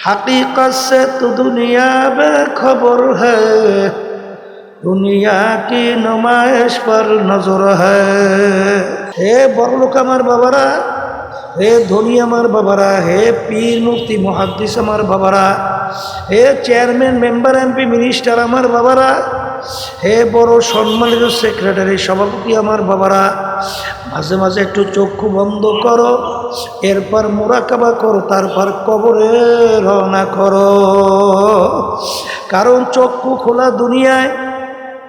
हकीकत से तो दुनिया बेखबर है দুনিয়া কি নুমাইশ পর নজর হে বড়লোক আমার বাবারা হে ধনী আমার বাবারা হে পীর মুক্তি মহাদ্দিস আমার বাবারা হে চেয়ারম্যান মেম্বার এমপি মিনিস্টার আমার বাবারা হে বড় সম্মানিত সেক্রেটারি সভাপতি আমার বাবারা মাঝে মাঝে একটু চক্ষু বন্ধ করো, এরপর মোরাকাবা করো, তারপর কবরে রওনা করো। কারণ চক্ষু খোলা দুনিয়ায়,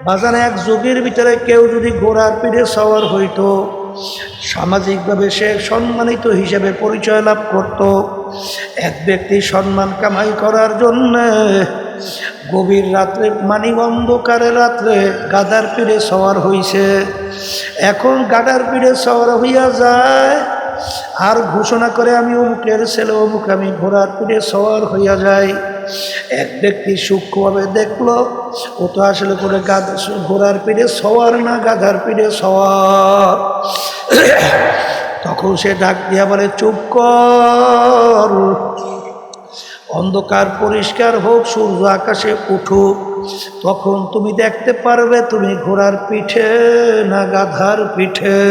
বাজারে এক যুগের ভিতরে কেউ যদি ঘোড়ার পিঠে সওয়ার হইতো, সামাজিকভাবে সে সম্মানিত হিসেবে পরিচয় লাভ করত। এক ব্যক্তি সম্মান কামাই করার জন্য গভীর রাত্রে মানি অন্ধকারে রাত্রে গাদার পিঠে সওয়ার হইছে। এখন গাদার পিঠে সওয়ার হইয়া যায়, আর ঘোষণা করে আমি অমুকের ছেলে, অমুক আমি ঘোড়ার পিঠে সওয়ার হইয়া যাই। এক ব্যক্তি সূক্ষ্মভাবে দেখল, ও তো আসলে করে গাধা, ঘোড়ার পিঠে সওয়ার না, গাধার পিঠে সওয়ার। তখন সে ডাক দিয়া বলে, চুপ কর। অন্ধকার পরিষ্কার হোক, সূর্য আকাশে উঠুক, তখন তুমি দেখতে পারবে তুমি ঘোড়ার পিঠে না গাধার পিঠে।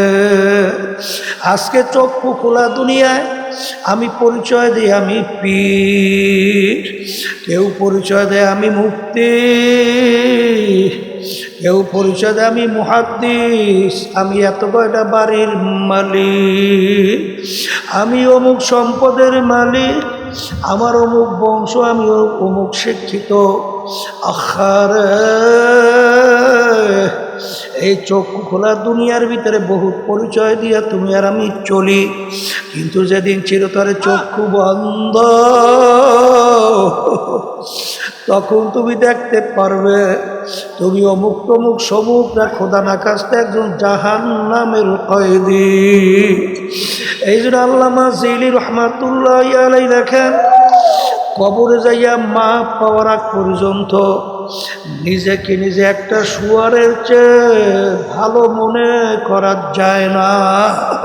আজকে চক্ষু খোলা দুনিয়ায়, আমি পরিচয় দিই আমি পীর। কেউ পরিচয় দেয় আমি মুক্তি কেউ পরিচয় দেয় আমি মুহাদ্দিস। আমি এত কয়টা বাড়ির মালিক? আমি অমুক সম্পদের মালিক। আমার অমুক বংশ, আমি অমুক শিক্ষিত। আখারে, এই চক্ষু খোলা দুনিয়ার ভিতরে বহুত পরিচয় দিয়া তুমি আর আমি চলি। কিন্তু যেদিন চিরতরে চক্ষু বন্ধ, তখন তুমি দেখতে পারবে, তুমি অমুক তমুক সমুক না খোদা না কাছতে একজন জাহান নামের কয়েদি। এই জন্য আল্লামা জিলি রহমাতুল্লাহ আলাই লেখেন কবরে যাইয়া মা পাওয়ার আগ পর্যন্ত নিজেকে নিজে একটা শুয়ারের চেয়ে ভালো মনে করা যায় না।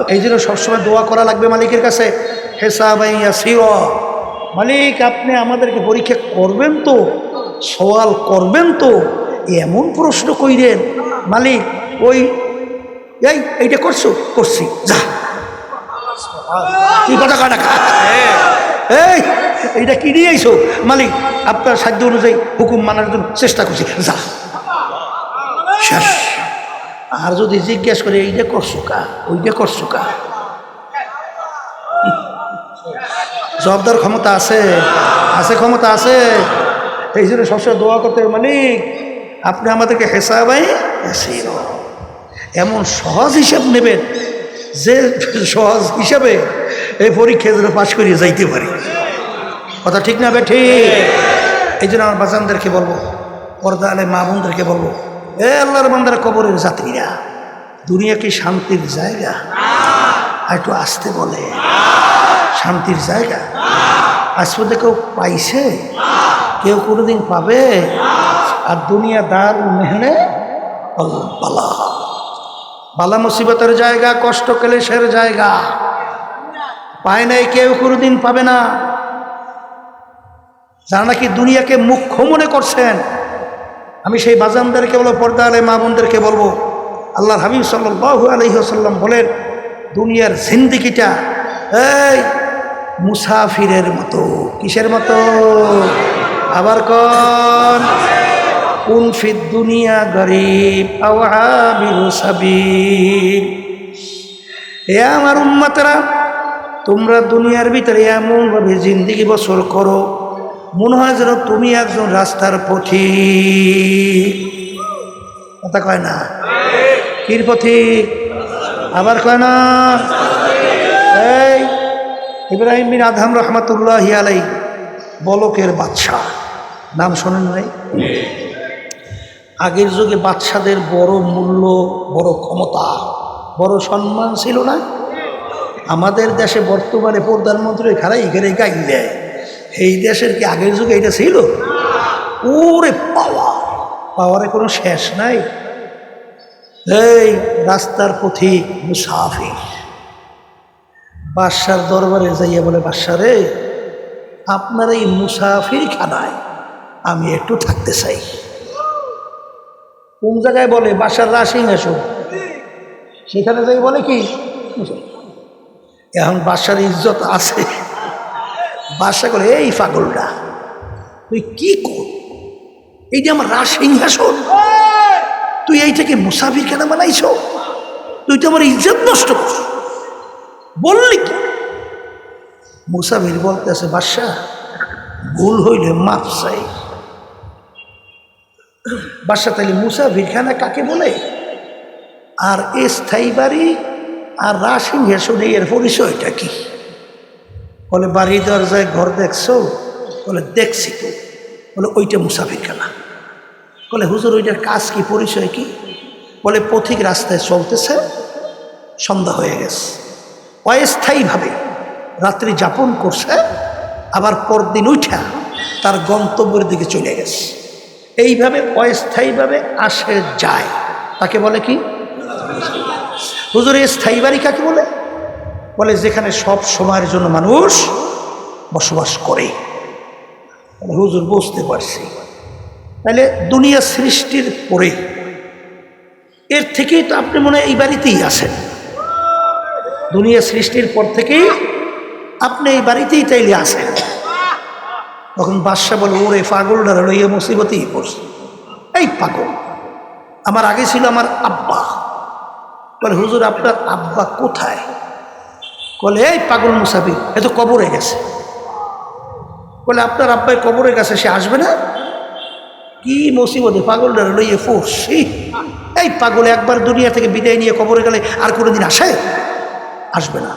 এই জন্য সবসময় দোয়া করা লাগবে মালিকের কাছে। হেসাবাইয়া সিও মালিক, আপনি আমাদেরকে পরীক্ষা করবেন তো, সওয়াল করবেন তো, এমন প্রশ্ন কইরেন, মালিক, ওই, এই, এইটা করছ? করছি, যা। কি কথা কাটা এই, এইটা কি নিয়ে আইছো? মালিক, আপনার সাধ্য অনুযায়ী হুকুম মানার জন্য চেষ্টা করছি। যা। শেষ। আর যদি জিজ্ঞেস করে, এই এইটা করছ কা? ওইটা করছ কা? জবাবদার ক্ষমতা আছে। আছে ক্ষমতা আছে। এই জন্য সবসময় দোয়া করতে মালিক, আপনি আমাদেরকে হেসাবাই এমন সহজ হিসাব নেবেন যে সহজ হিসাবে এই পরীক্ষা যেন পাশ করিয়ে যাইতে পারি। কথা ঠিক না বেঠি এই জন্য আমার বাজানদেরকে বলব পর্দা আলে মা বোনদেরকে বলব, এ আল্লাহর বান্দারা কবরের যাত্রীরা, দুনিয়া কি শান্তির জায়গা? একটু আসতে বলে। শান্তির জায়গা? আজ পর্যন্ত কেউ পাইছে? কেউ কোনোদিন পাবে? আর দুনিয়া দার মেহনে বালা বালা মুসিবতের জায়গা, কষ্ট ক্লেশের জায়গা। পায় নাই, কেউ কোনোদিন পাবে না। যারা নাকি দুনিয়াকে মুখ্য মনে করছেন, আমি সেই বাজানদেরকে বলব পর্দা আলে মা বোনদেরকে বলব আল্লাহ হাবিব সাল্লাহ আলহিহাসাল্লাম বলেন, দুনিয়ার জিন্দিগিটা, এই মুসাফিরের মতো, কিসের মতো? আবার কন। কোন ফিদ দুনিয়া গরিব আওয়াবিল সাবিল এ আমার উম্মাতেরা, তোমরা দুনিয়ার ভিতরে এমনভাবে জিন্দিগি বছর করো, মনে হয় যেন তুমি একজন রাস্তার পথি কথা কয় না? কির পথি আবার কয় না? এই, ইব্রাহিম বিন আদহাম রহমতুল্লাহ আলাই বলকের বাদশাহ। নাম শোনেন নাই? আগের যুগে বাদশাদের বড় মূল্য, বড় ক্ষমতা, বড় সম্মান ছিল না? আমাদের দেশে বর্তমানে প্রধানমন্ত্রী খারাই এখানে গাই দেয়। এই দেশের কি আগের যুগে এটা ছিল? ওরে পাওয়া, পাওয়ারে কোনো শেষ নাই। এই রাস্তার পথিক মুসাফির। বাদশার দরবারে যাইয়া বলে বাদশা রে আপনার এই মুসাফির খানায় আমি একটু থাকতে চাই। কোন জায়গায় বলে? বাসার রাশিং এসো। সেখানে যাই বলে কি? এখন বাসার ইজ্জত আছে। বাসা করে, এই পাগলটা, তুই কি কর? এই যে আমার রাজ সিংহাসন তুই এইটাকে মুসাফির কেন বানাইছ? তুই তো আমার ইজ্জত নষ্ট কর। বললি কি? মুসাফির বলতে আছে বাদশাহ, ভুল হইলে মাফ চাই। বাদশাহ তাইলে মুসাফির খানা কাকে বলে? আর এ স্থায়ী বাড়ি আর রাজ সিংহাসনে এর পরিচয়টা কি? বলে বাড়ি দরজায় ঘর দেখছ? বলে, দেখছি তো। বলে, ওইটা মুসাফির খেলা বলে, হুজুর, ওইটার কাজ কি, পরিচয় কি? বলে, পথিক রাস্তায় চলতেছে, সন্ধ্যা হয়ে গেছে। অস্থায়ীভাবে রাত্রি যাপন করছে, আবার পরদিন উঠা তার গন্তব্যের দিকে চলে গেছে। এইভাবে অস্থায়ীভাবে আসে, যায়। তাকে বলে কি? হুজুর স্থায়ী বাড়ি কাকে বলে? বলে, যেখানে সব সময়ের জন্য মানুষ বসবাস করে। হুজুর, বুঝতে পারছি। তাহলে দুনিয়া সৃষ্টির পরে এর থেকেই তো আপনি মনে এই বাড়িতেই আছেন। দুনিয়া সৃষ্টির পর থেকেই আপনি এই বাড়িতেই তাইলে আছেন। তখন বাদশাহ বলে, ওরে পাগলটা লইয়া মুসিবতেই পড়ছে। এই পাগল, আমার আগে ছিল আমার আব্বা। বলে, হুজুর, আপনার আব্বা কোথায়? বলে, এই পাগল মুসাফির, এ তো কবরে গেছে। বলে, আপনার আব্বাই কবরে গেছে সে আসবে না? কি মুসিবতে পাগলটা লইয়ে ফোরছি এই পাগল একবার দুনিয়া থেকে বিদায় নিয়ে কবরে গেলে আর কোনোদিন আসে? আসবে না।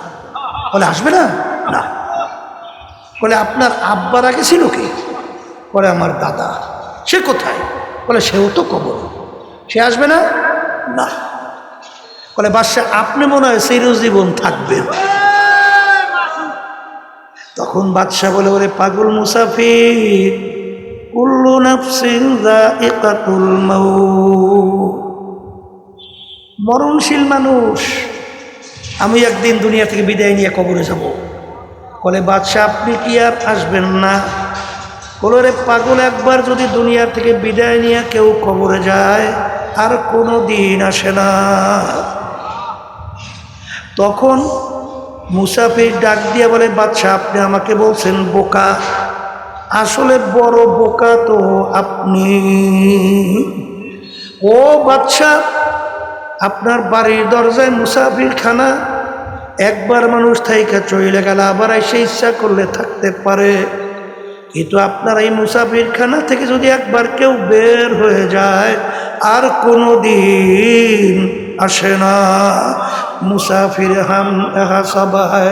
বলে, আসবে না? না। বলে, আপনার আব্বার আগে ছিল কি? বলে, আমার দাদা। সে কোথায়? বলে, সেও তো কবর। সে আসবে না? না। বলে, বাদশাহ, আপনি মনে হয় চিরজীবন থাকবেন। তখন বাদশাহ বলে বলে পাগল মুসাফির, কুল্লু নাফসিন মরণশীল মানুষ, আমি একদিন দুনিয়া থেকে বিদায় নিয়ে কবরে যাব। বলে, বাদশাহ, আপনি কি আর আসবেন না? বলো রে পাগল একবার যদি দুনিয়া থেকে বিদায় নিয়ে কেউ কবরে যায়, আর কোনো দিন আসে না। তখন মুসাফির ডাক দিয়ে বলে, বাদশাহ, আপনি আমাকে বলছেন বোকা। আসলে বড় বোকা তো আপনি। ও বাদশাহ, আপনার বাড়ির দরজায় মুসাফির খানা একবার মানুষ থাইকা চলে গেল আবার এসে ইচ্ছা করলে থাকতে পারে। কিন্তু আপনার এই মুসাফিরখানা থেকে যদি একবার কেউ বের হয়ে যায়, আর কোনো দিন আসে না। মুসাফির হাম এহা সবাই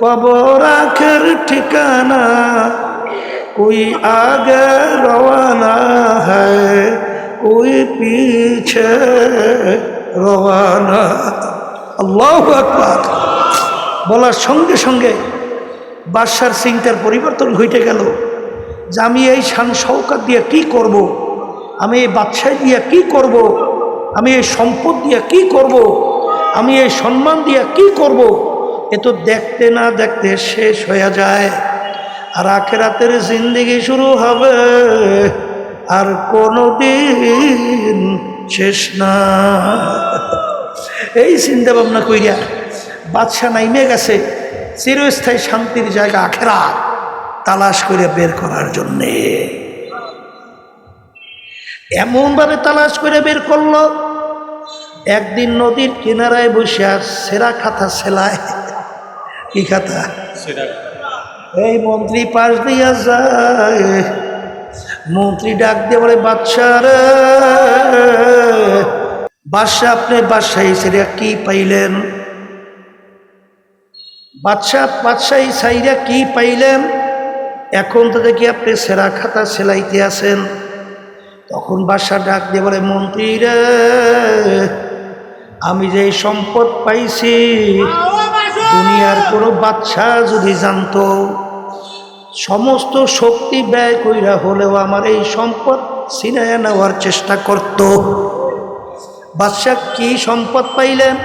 কবর আখের ঠিকানা কই আগে রওয়ানা হ্যায় কই পিছে রওয়ানা আল্লাহ আকবার বলার সঙ্গে সঙ্গে বাদশার সিংটার পরিবর্তন ঘটে গেল যে আমি এই শান শৌকাত দিয়ে কি করব। আমি এই বাদশাহ দিয়ে কি করব। আমি এই সম্পদ দিয়ে কি করব। আমি এই সম্মান দিয়ে কি করব। এ তো দেখতে না দেখতে শেষ হয়ে যায় আর আখেরাতের জিন্দিগি শুরু হবে আর কোনো দিন শেষ না এই চিন্তা ভাবনা কইরা বাদশা নাইমে গেছে চিরস্থায়ী শান্তির জায়গা আখেরা তালাশ করে বের করার জন্যে। এমনভাবে তালাশ করে বের করল একদিন নদীর কিনারায় বসে আর সেরা খাতা সেলায় কি খাতা। এই মন্ত্রী পাশ দিয়া যায় মন্ত্রী ডাক দিয়ে বলে বাদশাহ রে বাদশাহ আপনি বাদশাহী সেরা কি পাইলেন? বাদশাহ, বাদশাহী সাইরা কি পাইলেন? এখন তো দেখি আপনি সেরা খাতা সেলাইতে আছেন। তখন বাদশাহ ডাক দিয়ে বলে, মন্ত্রী রে, আমি যে সম্পদ পাইছি, দুনিয়ার কোনো বাচ্চা যদি জানতো, সমস্ত শক্তি ব্যয় কইরা হলেও আমার এই সম্পদ ছিনাইয়া নেওয়ার চেষ্টা করত। বাদশাহ কি সম্পদ পাইলেন?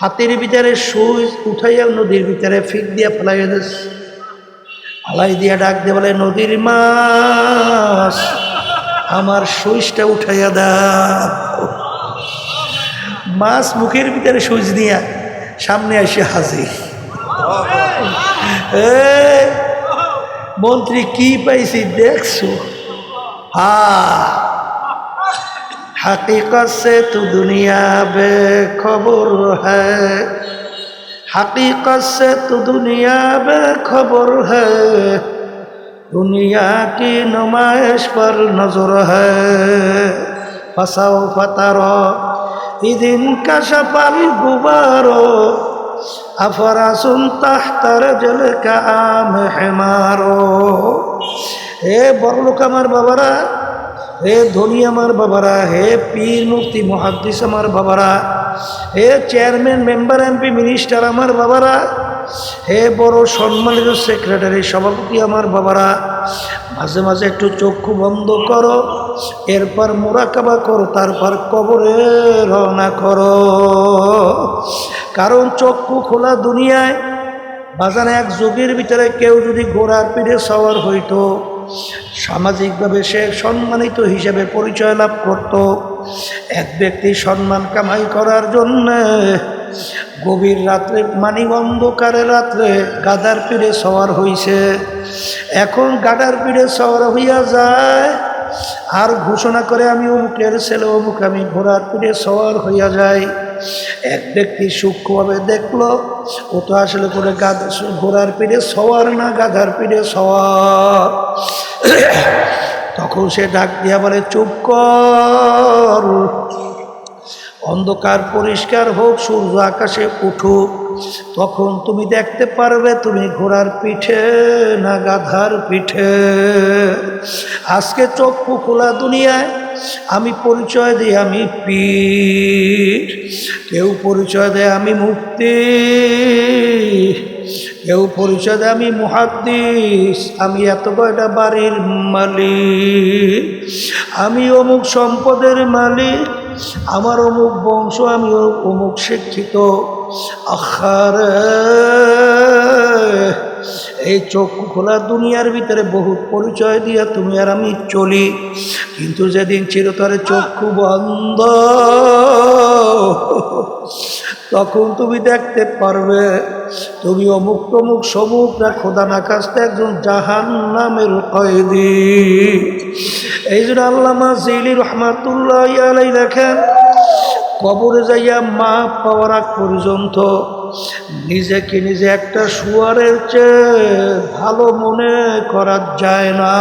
হাতের ভিতরে সুই উঠাইয়া নদীর ভিতরে ফিক দিয়া ফেলাইয়া দিস আলাই দিয়া ডাক দিয়ে বলে নদীর মাছ আমার সুইচটা উঠাইয়া দাও। মাছ মুখের ভিতরে সুইচ দিয়া সামনে হাজির। এ, মন্ত্রী কি পাইছি দেখছ? হা हकीकत से तू दुनिया बेखबर है हकीकत से तू दुनिया बेखबर है दुनिया की नुमाइश पर नजर है फसाओ फतारो इदिन का सफल गुबारो अफरासुन तहतर जल का आम हेमारो এ বড় লোক আমার বাবারা হে ধনী আমার বাবারা, হে পীর মুক্তি মহাদ্দিস আমার বাবারা, হে চেয়ারম্যান, মেম্বার, এমপি, মিনিস্টার আমার বাবারা, হে বড় সম্মানিত সেক্রেটারি, সভাপতি আমার বাবারা, মাঝে মাঝে একটু চক্ষু বন্ধ করো, এরপর মোরাকাবা করো, তারপর কবরে রওনা করো। কারণ চক্ষু খোলা দুনিয়ায়, বাজারে এক যুগের ভিতরে কেউ যদি ঘোড়ার পিঠে সওয়ার হইতো সামাজিকভাবে সে সম্মানিত হিসেবে পরিচয় লাভ করত। এক ব্যক্তি সম্মান কামাই করার জন্য গভীর রাত্রে মানিক অন্ধকারে রাত্রে গাদার পিড়ে সওয়ার হইছে। এখন গাদার পিড়ে সওয়ার হইয়া যায়, আর ঘোষণা করে আমি অমুকের ছেলে, অমুক আমি ঘোড়ার পিড়ে সওয়ার হইয়া যাই। এক ব্যক্তি সূক্ষ্মভাবে দেখল ও তো আসলে করে গাধা ঘোড়ার পিঠে সওয়ার না গাধার পিঠে সওয়ার। তখন সে ডাক দিয়া বলে, চুপ কর। অন্ধকার পরিষ্কার হোক, সূর্য আকাশে উঠুক, তখন তুমি দেখতে পারবে তুমি ঘোড়ার পিঠে না গাধার পিঠে। আজকে চক্ষু খোলা দুনিয়ায়, আমি পরিচয় দিই আমি পীর। কেউ পরিচয় দেয় আমি মুক্তি কেউ পরিচয় দেয় আমি মুহাদ্দিস। আমি এত কয়টা বাড়ির মালিক? আমি অমুক সম্পদের মালিক। আমার অমুক বংশ, আমি অমুক শিক্ষিত। আখার, এই চক্ষু খোলা দুনিয়ার ভিতরে বহুত পরিচয় দিয়া তুমি আর আমি চলি। কিন্তু যেদিন চিরতরে চক্ষু বন্ধ, তখন তুমি দেখতে পারবে, তুমি অমুক তমুক সমুক না, খোদা না কাছতে একজন জাহান নামের কয়েদি। এই জন্য আল্লামা জিলি রহমাতুল্লাহ আলাই দেখেন, কবরে যাইয়া মা পাওয়ার আগ পর্যন্ত নিজেকে নিজে একটা শুয়ারের চেয়ে ভালো মনে করা যায় না।